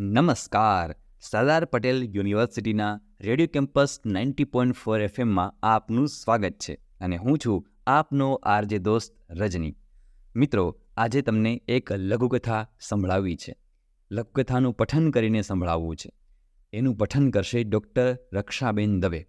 નમસ્કાર. સરદાર પટેલ યુનિવર્સિટીના radio campus ninety point four એફએમમાં આપનું સ્વાગત છે અને હું છું આપનો આરજે દોસ્ત રજની. મિત્રો, આજે તમને એક લઘુકથા સંભળાવી છે. લઘુકથાનું પઠન કરીને સંભળાવવું છે. એનું પઠન કરશે ડૉક્ટર રક્ષાબેન દવે.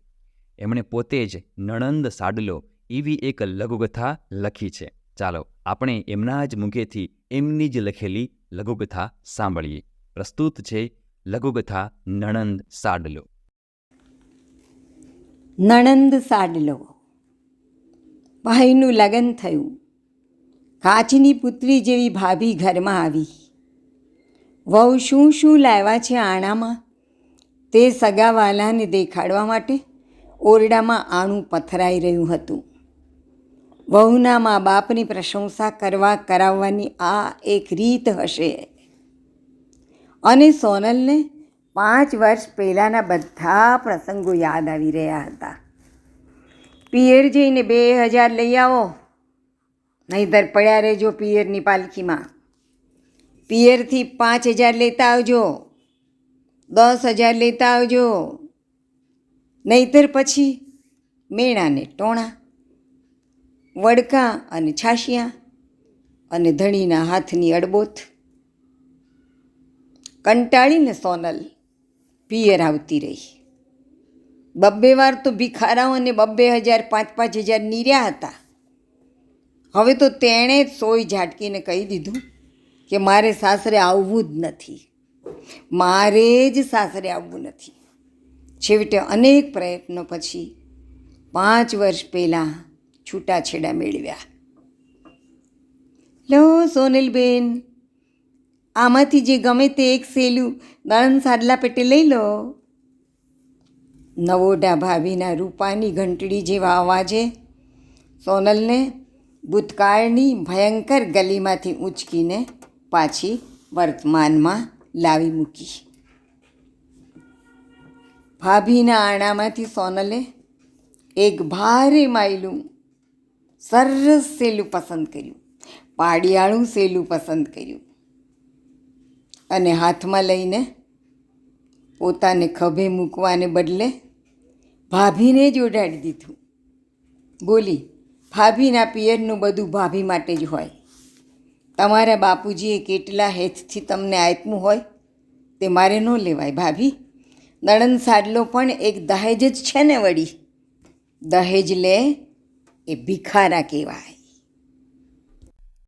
એમણે પોતે જ નણંદ સાડલો એવી એક લઘુકથા લખી છે. ચાલો, આપણે એમના જ મુખેથી એમની જ લખેલી લઘુકથા સાંભળીએ. પ્રસ્તુત છે લઘુકથા નણંદ સાડલો. નણંદ સાડલો. ભાઈનું લગ્ન થયું. કાચની પુત્રી જેવી ભાભી ઘરમાં આવી. વહુ શું શું લાવ્યા છે આણામાં? તે સગાવાલાને દેખાડવા માટે ઓરડામાં આણું પથરાઈ રહ્યું હતું. વહુના મા બાપની પ્રશંસા કરવા કરાવવાની આ એક રીત હશે. અને સોનલને પાંચ વર્ષ પહેલાંના બધા પ્રસંગો યાદ આવી રહ્યા હતા. પિયર જઈને બે હજાર લઈ આવો. નહીંતર પડ્યા રહેજો પિયરની પાલખીમાં. પિયરથી પાંચ હજાર લેતા આવજો. દસ હજાર લેતા આવજો. નહીંતર પછી મેણાને ટોણા, વડકા અને છાશિયા અને ધણીના હાથની અડબોથ કંટાળીને સોનલ પિયર આવતી રહી. બબ્બે વાર તો ભિખારાઓ અને બબ્બે હજાર, પાંચ પાંચ હજાર નીર્યા હતા. હવે તો તેણે જ સોય ઝાટકીને કહી દીધું કે મારે સાસરે આવવું જ નથી. મારે જ સાસરે આવવું નથી. છેવટે અનેક પ્રયત્નો પછી પાંચ વર્ષ પહેલાં છૂટાછેડા મેળવ્યા. લો સોનલબેન આમાંથી જે ગમે તે એક સેલું નણંદ સાદલા પેટે લઈ લો. નવોઢા ભાભીના રૂપાની ઘંટડી જેવા અવાજે સોનલને ભૂતકાળની ભયંકર ગલીમાંથી ઊંચકીને પાછી વર્તમાનમાં લાવી મૂકી. ભાભીના આણામાંથી સોનલે એક ભારે માયલું સરસ સેલું પસંદ કર્યું. પાડિયાળું સેલું પસંદ કર્યું. અને હાથમાં લઈને પોતાને ખભે મૂકવાને બદલે ભાભીને જ ઓઢાડી દીધું. બોલી, ભાભીના પિયરનું બધું ભાભી માટે જ હોય. તમારા બાપુજીએ કેટલા હેતથી તમને આપ્યું હોય તે મારે ન લેવાય, ભાભી. નણંદ સાડલો પણ એક દહેજ જ છે ને વળી. દહેજ લે એ ભિખારા કહેવાય.